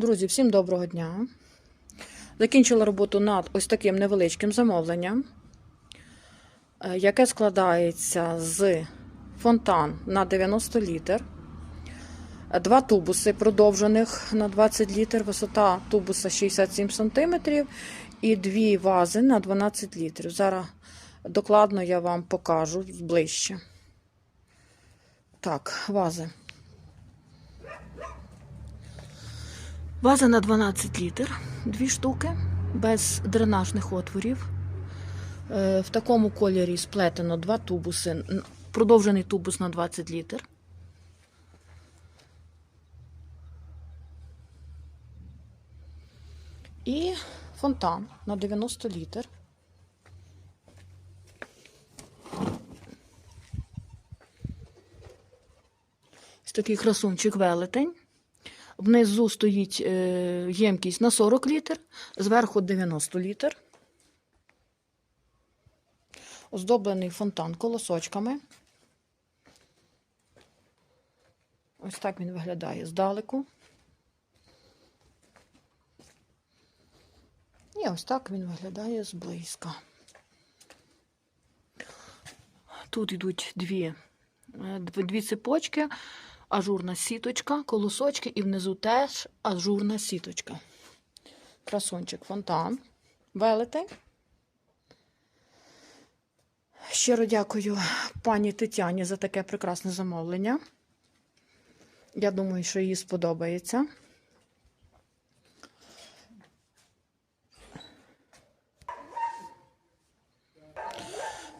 Друзі, всім доброго дня. Закінчила роботу над ось таким невеличким замовленням, е, яке складається з фонтан на 90 літр, два тубуси продовжених на 20 літр, висота тубуса 67 см і дві вази на 12 літрів. Зараз докладно я вам покажу ближче. Так, вази. Ваза на 12 літр, дві штуки, без дренажних отворів. Е, В такому кольорі сплетено два тубуси, продовжений тубус на 20 літр. І фонтан на 90 літр. Ось такий красунчик велетень. Внизу стоїть е, ємкість на 40 літр, зверху 90 літр. Оздоблений фонтан колосочками. Ось так він виглядає здалеку. І ось так він виглядає зблизька. Тут йдуть дві, е, дві цепочки, ажурна сіточка, колосочки і внизу теж ажурна сіточка. Красунчик фонтан. Велетень. Щиро дякую пані Тетяні за таке прекрасне замовлення. Я думаю, що їй сподобається.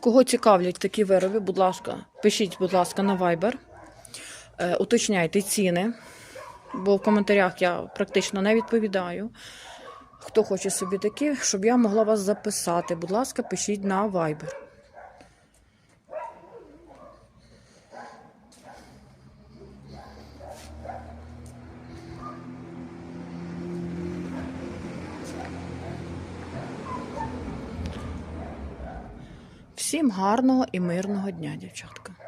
Кого цікавлять такі вироби, будь ласка, пишіть, будь ласка, на Viber. Е, уточняйте ціни, бо в коментарях я практично не відповідаю. Хто хоче собі такі, щоб я могла вас записати, будь ласка, пишіть на Viber. Всім гарного і мирного дня, дівчатка.